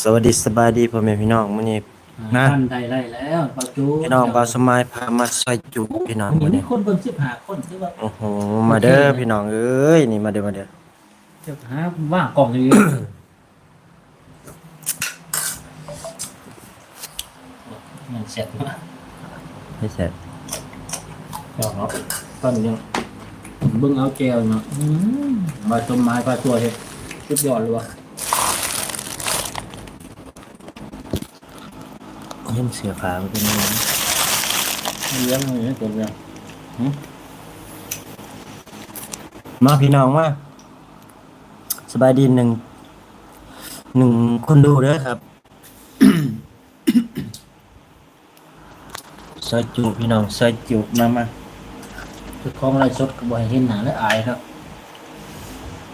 สวัสดีสบายดีพ่อแม่พี่น้องมื้อนี้ นะ ท่านได้ไล่แล้วปาจูพี่น้องบ่าวสมัยพามาซอยจุพี่น้องมีมื้อมีนี้คนเบิ่งสิบหาคนที่ว่าโอ้โหมาเด้อพี่น้องเอ้ยนี่มาเด้อมาเด้อจะหาว่างกล่องอยู่มันเสร็จมากให้เสร็จเดี๋ยวเนาะตอนนี้เบิ่งเอาแก้วเนาะอืมมาต้นไม้ปลาตัวเฮ็ดสุดยอดเลยวะ เห็นเสือขาวเป็นยังไงเลี้ยงอยู่ในตัวเนี้ยมาพี่น้องมาสบายดีหนึ่งหนึ่งคนดูเด้อครับซอยจุพี่น้องซอยจุมามาคือของอะไรสดก็บ่ให้เห็นหน้าและอายครับ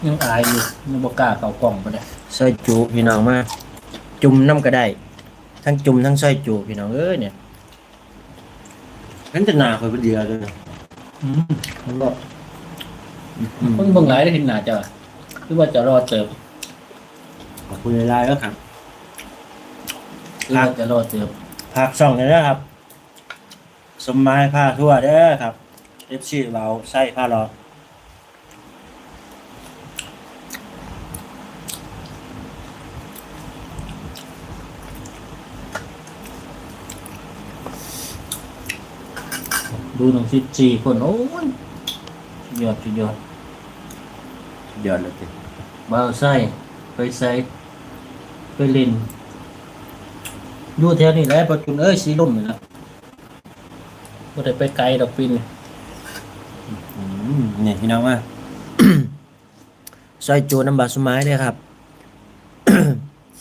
ยังอายอยู่ยังบ่กล้าเข้ากล่องไปเลยซอยจุพี่น้องมาจุ่มน้ำก็ได้ ทั้งจุ่มทั้งซอยจุพี่น้องเอ้ยเนี่ยนั่นจะหนาคอยเป็นเดียวเลยอืมมันบอกเพิ่งเบิ่งหลายได้เห็นหน้าจ้ะหรือว่าจะรอเติมขอบคุณหลายๆแล้วครับหรือว่าจะรอเติมภาคช่องเลยนะครับ สมหมายผ้าทั่วเด้อครับเอฟซีเราใส่ผ้ารอ ดูหนังสิสี่คน โอ้ยสุดยอดสุดยอดเดือดเลยสิบ่าวใส่ไปใส่ไปเล่นอยู่แถวนี้แหละปัจจุบันเอ้ยสีลมนี่นะบ่ได้ไปไกลดอกปีนอืมนี่พี่น้องว่าซอยจูน้ำบาสมหมายเด้อครับ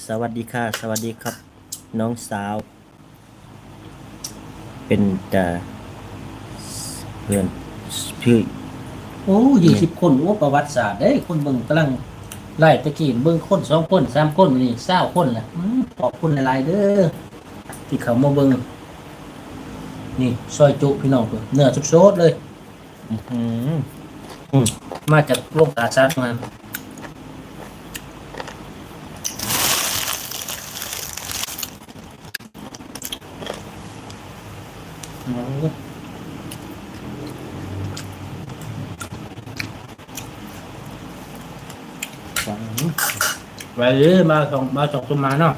สวัสดีค่ะ สวัสดีครับ น้องสาว เป็นแต่เพื่อนพี่โอ้ยี่สิบคนโอ้ประวัติศาสตร์เด้ยคนเบิ่งกำลังไล่ตะกี้เบิ่งคนสองคนสามคนนี่เศร้าคนละอืมขอบคุณหลายๆเด้อที่เขามาเบิ่งนี่ซอยจุพี่น้องเพิ่นเนื้อสดๆเลย อืมมาจากโรงกาซัดมา ไปเลยมาสองมาสองตัวมาเนาะ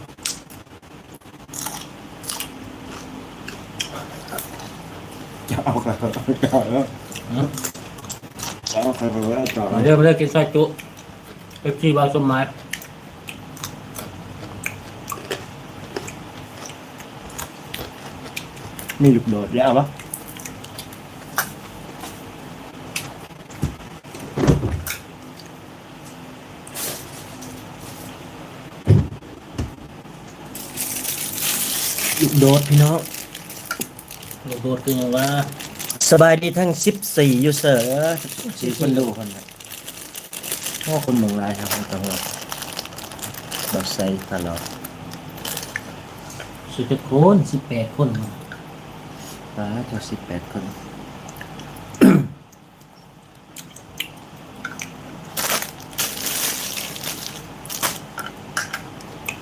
จะเอาไปต่อแล้วจะเอาไปว่าต่อมาเริ่มเริ่มกินซอยจุไปที่บาสมไม้มีลูกโดดเดี๋ยวเอาปะ ลูกโดดพี่น้องลูกโดดคืออย่างว่าสบายดีทั้ง14ยูเซอร์14คนดูคนนะโอ้คนเมืองลายครับคนตังหวัดบอสไซตลอดสิบเจ็ดคนสิบแปดคนป้าเจ้า18คน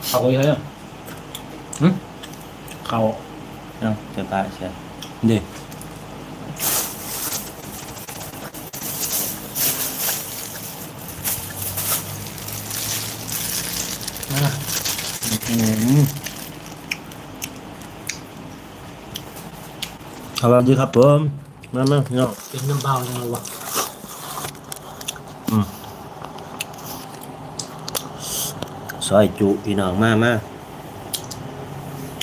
เขาเยอะหึ เขาเนาะจะตายใช่เด็กมาอืมสวัสดีครับผมมามาเนาะเป็นน้ำเบาจังเลยวะซอยจุพี่น้องมามา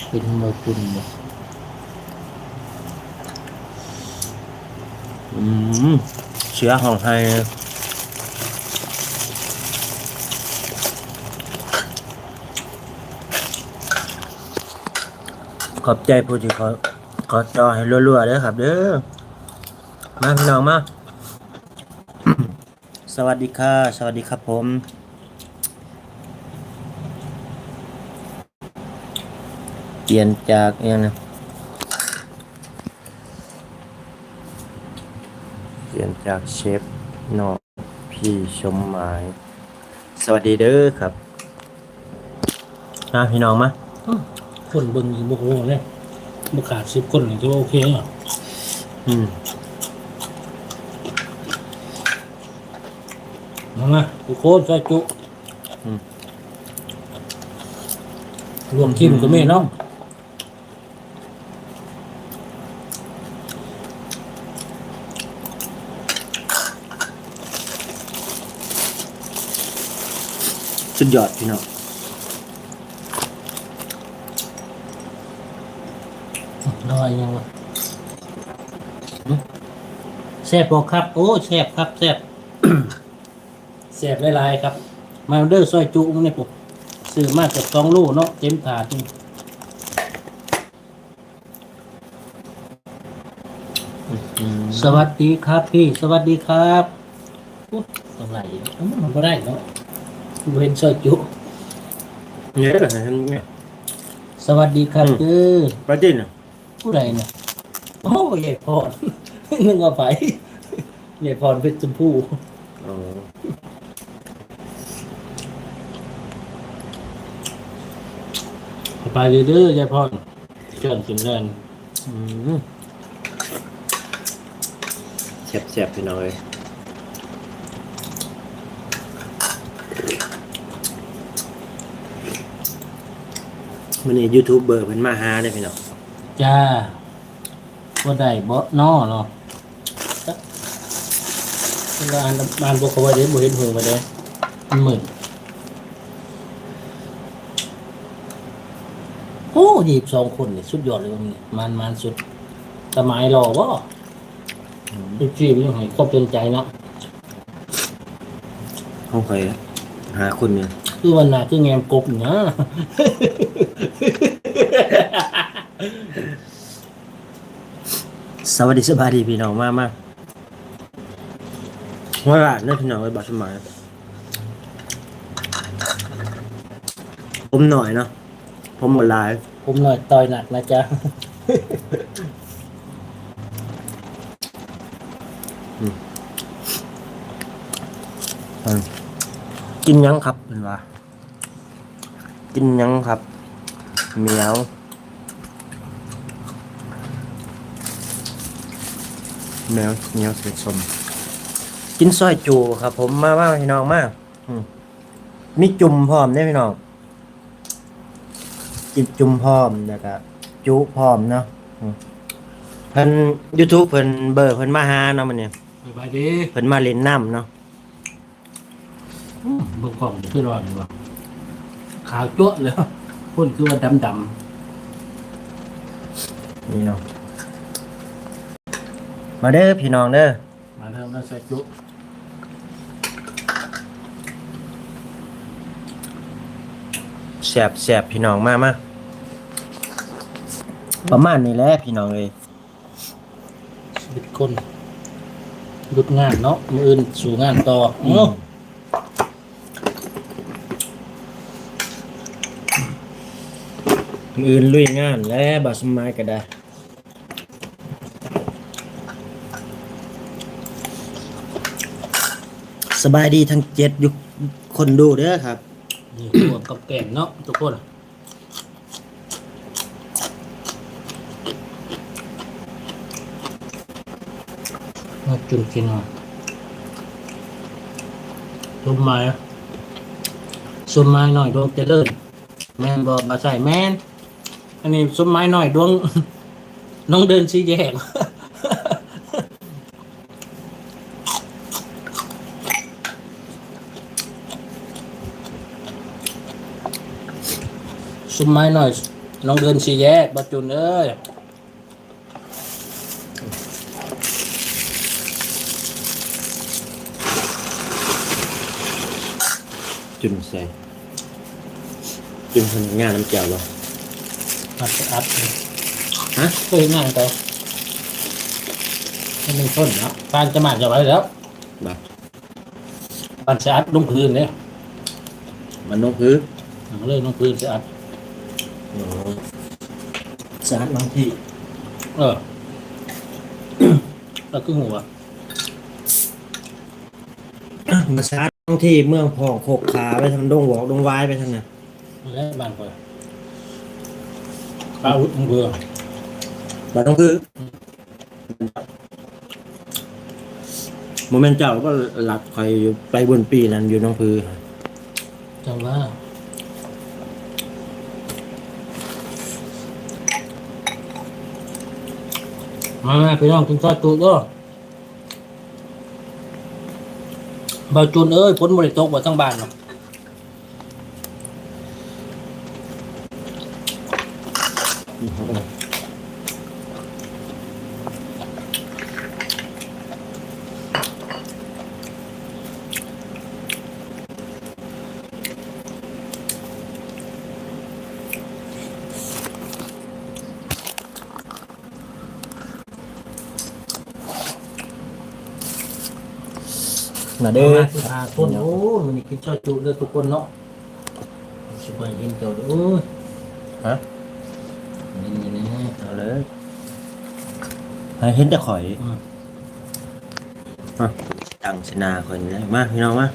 เป็นโมกุนบ่อืมเชื้อของไทยขอบใจผู้ที่ขอขอจอให้รัวๆเด้อครับ เด้อมาพี่น้องมา สวัสดีค่ะ สวัสดีครับผม เปลี่ยนจากเนี่ยนะเปลี่ยนจากเชฟนอกพี่ชมหมาย สวัสดีเด้อครับนะพี่น้องมาคนเบิ่งอีกบ่โหเลยบ่ขาดสิบคนนี่ถือว่าโอเคเนาะอืมมามาทุกคนใส่จุรวมทีมก็มีเนาะ สุดยอดพี่น้องน้อยยังวะแซ่บบ่ครับ โอ้แซ่บครับแซ่บแซ่บหลายๆครับ มาเด้อซอยจุมันนี่ปุ๊ซื้อมาจากสองลูกเนาะเต็มถาดนี่อืมสวัสดีครับพี่ สวัสดีครับอุ๊ยทำไรอีกเอ้ามันก็ได้เนาะบ่ เห็นซอยจุเนี่ยเหรอเห็นไหมสวัสดีครับอืมเด้อปลาจิ้นอะผู้ใดเนี่ยโอ้ยายพรนึกว่าไผยายพรเพชรชมพูอ๋อไปเด้อยายพรเชิญกินเล่นอืมแซ่บๆพี่น้องเลย มันนี่ยูทูบเบอร์เพิ่นมาหาได้อพี่น้องจ้าว่าได้บ่นอเนาะเวลาอ่านอ่านบ่เขาไว้เด้บ่เห็นหูมาเด้มันหมื่นโอ้ยีบสองคนนี่สุดยอดเลยตรงนี้มันมันสุดสมัยรอบ่ลูกจีบยังให้ครบเป็นใจเนาะห้องใครอะ หาคนเนี่ยคือวันหน้าคือแงมกบเนาะสวัสดีสบายดีพี่น้องมากมากว่าหลานเนี่ยพี่น้องไปบอกสมัยผมหน่อยเนาะผมหมดลาย ผมหน่อยต่อยหนักนะจ๊ะ กินยังครับเป็นว่ากินยังครับเหมียวแมวเหมียวเสียสมกินซอยจูครับ ผมมาว่าพี่น้องมากมีจุ่มพร้อมได้อพี่น้องกินจุ่มพร้อมแล้วก็จุพร้อมเนาะอืมเพิ่น YouTube เพิ่นเบอร์เพิ่นมาหาเนาะมันเนี่ยสบายดีเพิ่นมาเล่นน้ำเนาะอืม เบิ่งกล้องคือรอดดีกว่าขาวจั่วเลยพ่นคือว่าดำดนี่เนาะมาเด้อพี่น้องเด้อำมาเริ่มแล้วใส่จุแสบแสบพี่น้องมามาประมาณนี้แหละพี่น้องเลยชีวิตคนหยุดงานเนาะมืออื่นสู่งานต่ออม อื่นลุยงานและบาสมายก็ได้สบายดีทั้งเจ็ดยุคคนดูเด้อครับ นี่ตัวกับแกงเนาะทุกคนมาจุนกินหน่อยต้นไม้อะส้มไม้หน่อยดวงเจริญแมนบอกมาใส่แมน อันนี้ส้มไม้หน่อยดวง น้องเดินสีแยกสมไม้หน่อย น้องเดินสีแยกบัจจุนเอ้ยจุนใส่จุนคนงานน้ำเจียวบ่ อัดอัดฮะเคยงานต่อให้มันชนเนาะปานจะมาจะไว้แล้วบ่ปานจะอัดลงพื้นเนี่ยมันนกพื้นเลยลงพื้นจะอัดสารบางที่เออแล้วก็หัวมาชาร์จบางที่เมืองพองโคกขาไปทำดงหวอกดงวายไปทางนั้นอและบ้านก่อน ปลาอุดเบื่อบ้านต้องคือโมเมนต์เจ้าก็หลักคอยอยู่ไปบนปีนั้นอยู่น้องพือจังว่ามามาพี่น้องกินซอยจุด้วยบาจุนเอ้ยฝนบริตกว่าทั้งบ้านเนาะน่ะเด้เด้ออหาคนโอ้มันนี่กิ นซอยจุเด้อทุกคนเนาะสบายกินเจ้าเด้อโอ้ย ฮะ นี่นี่นี่ เอาเลยให้ เห็นแต่ข่อยอืมตั้งชนาคนนี้มาพี่น้องมา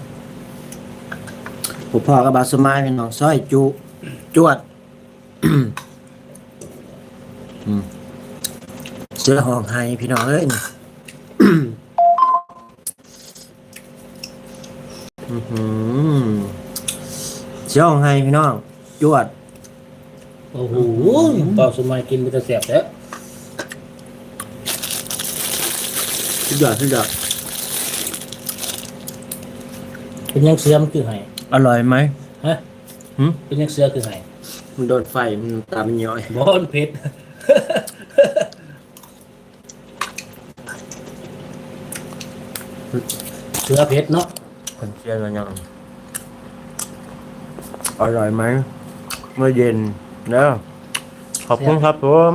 ผู้พ่อกับบาสมายพี่น้องซอยจุ จวดอืมเสื้อห้องไห้พี่น้องเอ้ยนี่อื้อหือเสื้อห้องไห้พี่น้อง จวด โอ้โหเป่าสมัยกินมันจะแสบแล้ว สุดยอดสุดยอดเป็นยังเสือมันคือไห้อร่อยไหมฮะหืมเป็นยังเสือคือไห้มันโดนไฟมันตามันย้อยบอนเผ็ดเสือเผ็ดเนาะคนเชียร์มันยังอร่อยไหมเมื่อเย็นเนอะขอบคุณครับผม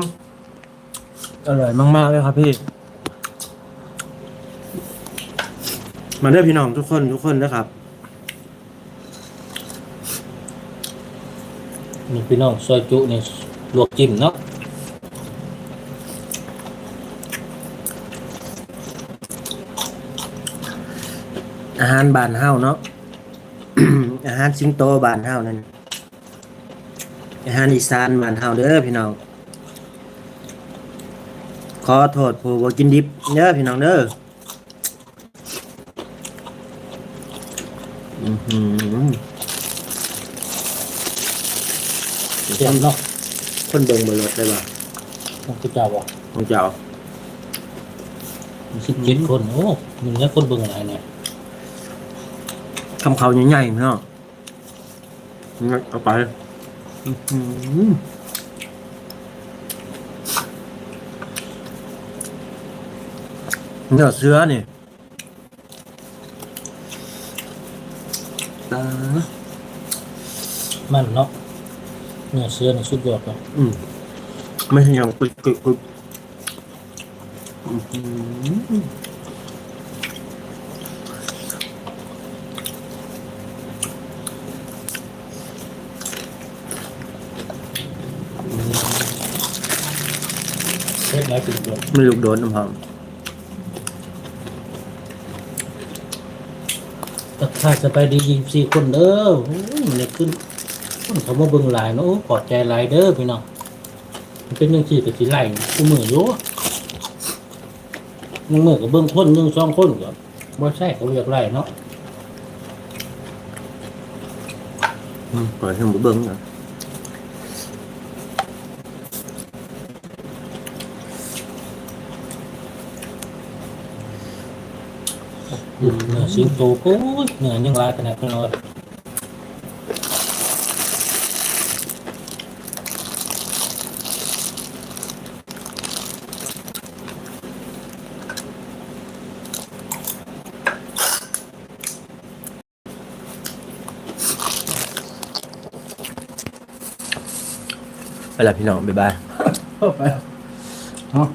อร่อยมากๆเลยครับพี่ มาเด้อพี่น้องทุกคนทุกคนนะครับนี่พี่น้องซอยจุนี่ลวกจิ้มเนาะอาหารบานเฮาเนาะ อาหารสิงโตบานเฮานั่นอาหารอีสานบานเฮาเด้อพี่น้อง ขอโทษผู้บ่กินดิบเด้อพี่น้องเด้อ อือหือเต็มเนาะคนเบิ่งบ่ลดได้บ่มันคือเจ้าบ่ของเจ้าสิบเจ็ดคนโอ้มันเนี่ยคนเบิ่งอะไรเนี่ยคำเขาใหญ่ๆพี่น้องงัดเอาไปอื้อหือเนื้อเสือนี่ตา มันเนาะเนี่ยเสือนี่สุดยอดเลยอืมไม่ใช่อย่างกึกกึกกึกอื้อหือเผ็ดหลายเป็นตัวไม่ลูกโดนน้ำหอม ตักทายสบายดียิงสี่คนเด้อโอ้ยมันเลยขึ้นคนเขามาเบิ่งหลายเนาะโอ้กอดใจหลายเด้อพี่น้องมันเป็นยังสี่แต่สีไหลกูมืออยู่ยังมือกับเบิ่งคนหนึ่งสองคนก็บ่ใช่เขาอยากไล่เนาะอืมปล่อยให้หมูเบิ้งนะ เนื้อสิงโตโอ้ยเนื้อยังหลายขนาดนั้นเลยไปละพี่น้องบ๊ายบาย ไปเนาะ